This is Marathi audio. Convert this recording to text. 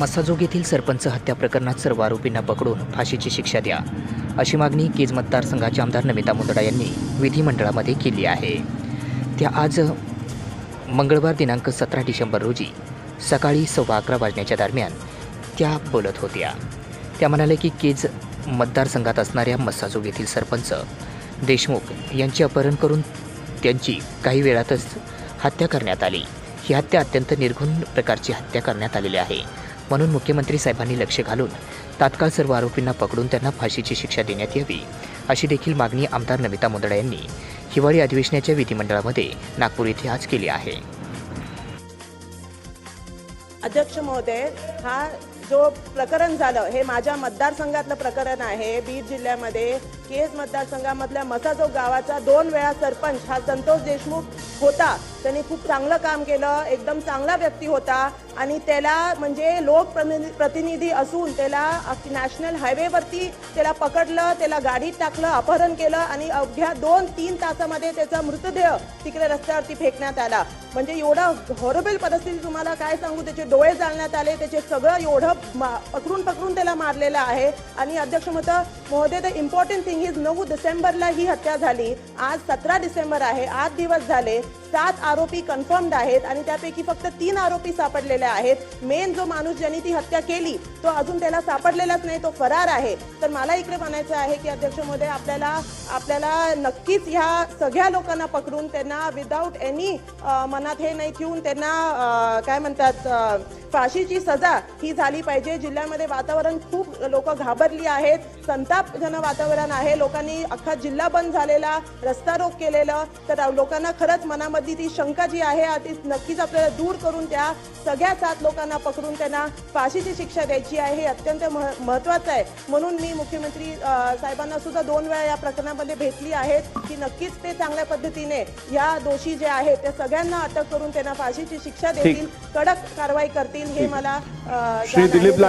मस्साजोग येथील सरपंच हत्या प्रकरणात सर्व आरोपींना पकडून फाशीची शिक्षा द्या अशी मागणी केज मतदारसंघाचे आमदार नमिता मुंदडा यांनी विधिमंडळामध्ये केली आहे. त्या आज मंगळवार दिनांक सतरा डिसेंबर रोजी सकाळी सव्वा अकरा वाजण्याच्या दरम्यान त्या बोलत होत्या. त्या म्हणाल्या की केज मतदारसंघात असणाऱ्या मस्साजोग येथील सरपंच देशमुख यांचे अपहरण करून त्यांची काही वेळातच हत्या करण्यात आली. ही हत्या अत्यंत निर्घुण प्रकारची हत्या करण्यात आलेली आहे. म्हणून मुख्यमंत्री साहेबांनी लक्ष घालून तात्काळ सर्व आरोपींना पकडून त्यांना फाशीची शिक्षा देण्यात यावी अशी देखील मागणी आमदार नमिता मुंदडा यांनी हिवाळी अधिवेशनाच्या विधिमंडळामध्ये नागपूर येथे आज केली आहे. अध्यक्ष महोदय हा जो प्रकरण झालं हे माझ्या मतदारसंघातलं प्रकरण आहे. बीड जिल्ह्यामध्ये केज मतदारसंघामधल्या मसाजो गावाचा दोन वेळा सरपंच हा संतोष देशमुख होता. त्यांनी खूप चांगलं काम केलं एकदम चांगला व्यक्ती होता आणि त्याला म्हणजे लोक प्रतिनिधी असून त्याला नॅशनल हायवेवरती त्याला पकडलं त्याला गाडीत टाकलं अपहरण केलं आणि अवघ्या दोन तीन तासामध्ये त्याचा मृतदेह तिकडे रस्त्यावरती फेकण्यात आला. म्हणजे एवढं हॉरेबल परिस्थिती तुम्हाला काय सांगू? त्याचे डोळे जाळण्यात आले त्याचे सगळं एवढं मा- पकडून पकडून त्याला मारलेलं आहे. आणि अध्यक्ष मतं महोदय द इम्पॉर्टंट थिंग इज नऊ डिसेंबरला ही हत्या झाली. आज सतरा डिसेंबर आहे आठ दिवस झाले. सात आरोपी कन्फर्म्ड आहेत आणि त्यापैकी फक्त तीन आरोपी सापडलेले आहेत. मेन जो माणूस ज्यांनी ती हत्या केली तो अजून त्याला सापडलेलाच नाही तो फरार आहे. तर मला इकडे म्हणायचं आहे की अध्यक्ष महोदय आपल्याला आपल्याला नक्कीच ह्या सगळ्या लोकांना पकडून त्यांना विदाऊट एनी मनात हे नाही ठेवून त्यांना काय म्हणतात फाशीची सजा ही झाली पाहिजे. जिल्ह्यामध्ये वातावरण खूप लोक घाबरली आहेत. संतापजनक वातावरण आहे. लोकांनी अख्खा जिल्हा बंद झालेला रस्ता रोक केलेलं. तर लोकांना खरंच मनामधली ती शंका जी आहे ती नक्कीच आपल्याला दूर करून त्या सगळ्या सात लोकांना पकडून त्यांना फाशीची शिक्षा द्यायची आहे. हे अत्यंत मह- महत्वाचं आहे. म्हणून मी मुख्यमंत्री साहेबांना सुद्धा दोन वेळा या प्रकरणामध्ये भेटली आहेत की नक्कीच ते चांगल्या पद्धतीने या दोषी जे आहेत त्या सगळ्यांना अटक करून त्यांना फाशीची शिक्षा देतील. कडक कारवाई करतील. हे मला श्री. दिलीप